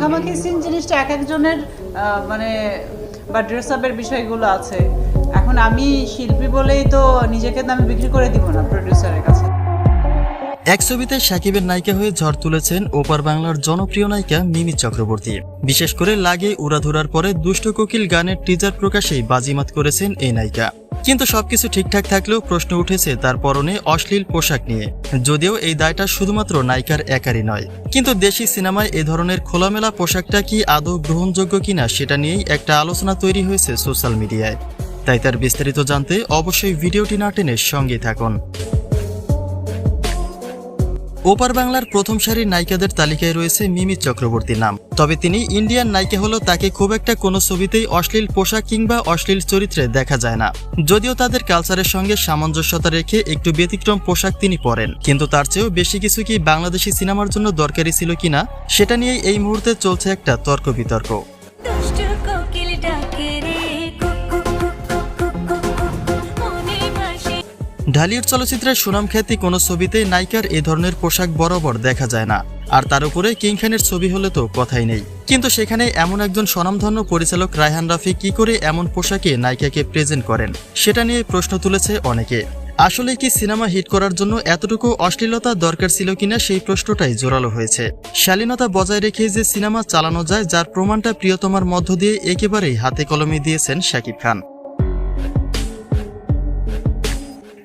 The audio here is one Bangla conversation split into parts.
দুষ্টু জিনিসটা এক একজনের মানে বা ড্রেস আপের বিষয়গুলো আছে। এখন আমি শিল্পী বলেই তো নিজেকে আমি বিক্রি করে দিব না প্রডিউসারের কাছে। এক ছবিতে সাকিবের নায়িকা হয়ে ঝড় তুলেছেন ওপার বাংলার জনপ্রিয় নায়িকা মিমি চক্রবর্তী। বিশেষ করে লাগে উড়াধুরার পরে দুষ্ট কোকিল গানের টিজার প্রকাশেই বাজিমাত করেছেন এই নায়িকা। কিন্তু সবকিছু ঠিকঠাক থাকলেও প্রশ্ন উঠেছে তার পরনে অশ্লীল পোশাক নিয়ে। যদিও এই দায়টা শুধুমাত্র নায়িকার একারই নয়। কিন্তু দেশি সিনেমায় এ ধরনের খোলামেলা পোশাকটা কি আদৌ গ্রহণযোগ্য কিনা সেটা নিয়েই একটা আলোচনা তৈরি হয়েছে সোশ্যাল মিডিয়ায়। তাই তার বিস্তারিত জানতে অবশ্যই ভিডিওটি না সঙ্গে থাকুন। ওপার বাংলার প্রথম সারির নায়িকাদের তালিকায় রয়েছে মিমি চক্রবর্তীর নাম। তবে তিনি ইন্ডিয়ান নায়িকা হলেও তাকে খুব একটা কোনো ছবিতেই অশ্লীল পোশাক কিংবা অশ্লীল চরিত্রে দেখা যায় না। যদিও তাদের কালচারের সঙ্গে সামঞ্জস্যতা রেখে একটু ব্যতিক্রম পোশাক তিনি পরেন। কিন্তু তার চেয়েও বেশি কিছু কি বাংলাদেশি সিনেমার জন্য দরকারি ছিল কিনা, সেটা নিয়েই এই মুহূর্তে চলছে একটা তর্ক বিতর্ক ঢালিউড চলচ্চিত্রের সুনাম খ্যাতি কোনো ছবিতে নায়িকার এ ধরনের পোশাক বরাবর দেখা যায় না। আর তার উপরে কিং খানের ছবি হলে তো কথাই নেই। কিন্তু সেখানে এমন একজন স্বনামধন্য পরিচালক রায়হান রাফি কি করে এমন পোশাকে নায়িকাকে প্রেজেন্ট করেন, সেটা নিয়ে প্রশ্ন তুলেছে অনেকে। আসলে কি সিনেমা হিট করার জন্য এতটুকু অশ্লীলতা দরকার ছিল কিনা সেই প্রশ্নটাই জোরালো হয়েছে। শালীনতা বজায় রেখে যে সিনেমা চালানো যায়, যার প্রমাণটা প্রিয়তমার মধ্য দিয়ে একেবারেই হাতে কলমে দিয়েছেন শাকিব খান।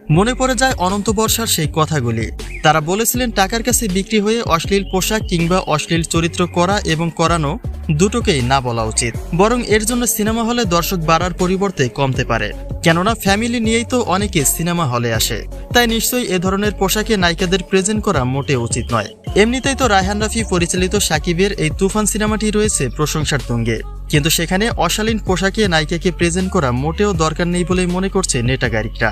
মনে পড়ে যায় অনন্ত বর্ষার সেই কথাগুলি। তারা বলেছিলেন, টাকার কাছে বিক্রি হয়ে অশ্লীল পোশাক কিংবা অশ্লীল চরিত্র করা এবং করানো দুটোকেই না বলা উচিত। বরং এর জন্য সিনেমা হলে দর্শক বাড়ার পরিবর্তে কমতে পারে। কেননা, ফ্যামিলি নিয়েই তো অনেকে সিনেমা হলে আসে। তাই নিশ্চয়ই এ ধরনের পোশাকে নায়িকাদের প্রেজেন্ট করা মোটে উচিত নয়। এমনিতেই তো রায়হান রাফি পরিচালিত সাকিবের এই তুফান সিনেমাটি রয়েছে প্রশংসার তুঙ্গে। কিন্তু সেখানে অশালীন পোশাকে নায়িকাকে প্রেজেন্ট করা মোটেও দরকার নেই বলেই মনে করছে নেটাগারিকরা